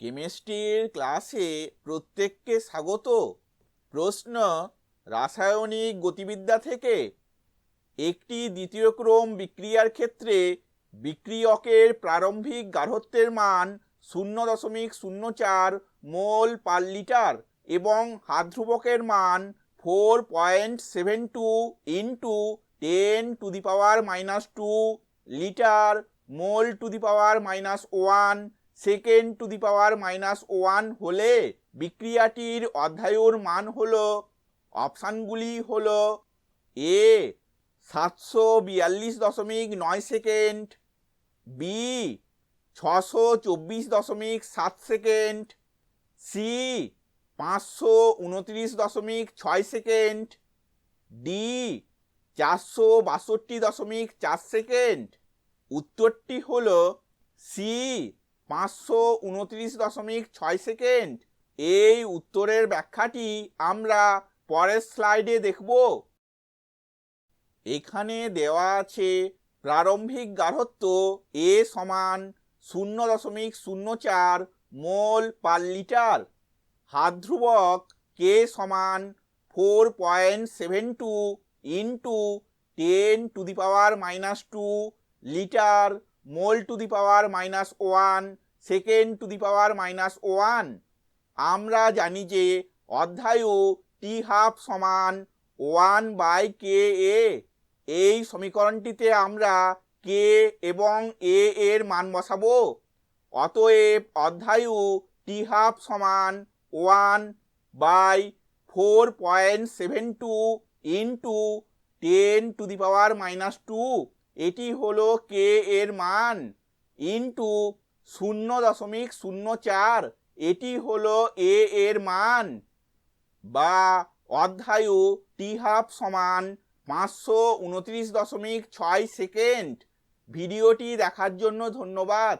কেমিস্ট্রির ক্লাসে প্রত্যেককে স্বাগত। প্রশ্ন, রাসায়নিক গতিবিদ্যা থেকে একটি দ্বিতীয় ক্রম বিক্রিয়ার ক্ষেত্রে বিক্রিয়কের প্রারম্ভিক গাঢ়ত্বের মান শূন্য দশমিক শূন্য চার মোল পার লিটার এবং হাতধ্রুবকের মান four point seven two into ten to the power minus two litre mole to the power minus one second to the power minus one হলে বিক্রিয়াটির অধ্যায়ুর মান হল অপশানগুলি হল এ সাতশো বিয়াল্লিশ দশমিক নয় সেকেন্ড বি ছশো চব্বিশ দশমিক সাত সেকেন্ড সি পাঁচশো উনত্রিশ দশমিক ছয় সেকেন্ড ডি চারশো বাষট্টি দশমিক চার সেকেন্ড উত্তরটি হল সি পাঁচশো উনত্রিশ দশমিক ছয় সেকেন্ড। এই উত্তরের ব্যাখ্যাটি আমরা পরের স্লাইডে দেখব। এখানে দেওয়া আছে, প্রারম্ভিক গাঢ়ত্ব এ সমান শূন্য দশমিক শূন্য চার মোল পার লিটার। হাত ধ্রুবক কে সমান four point seven two into ten to the power minus two litre mole to the power minus one, second to the power minus one. আমরা জানি যে অধ্যায়ু টি হাফ সমান ওয়ান বাই কে এ এই সমীকরণটিতে আমরা কে এবং এ এর মান বসাবো। অতএব অধ্যায়ু টি হাফ সমান one by four point seven two into ten to the power minus two এটি হলো কে এর মান ইন্টু শূন্য দশমিক শূন্য চার। এটি হলো এ এর মান বা অধ্যায়ু টি হাফ সমান পাঁচশো উনত্রিশ দশমিক ছয় সেকেন্ড। ভিডিওটি দেখার জন্য ধন্যবাদ।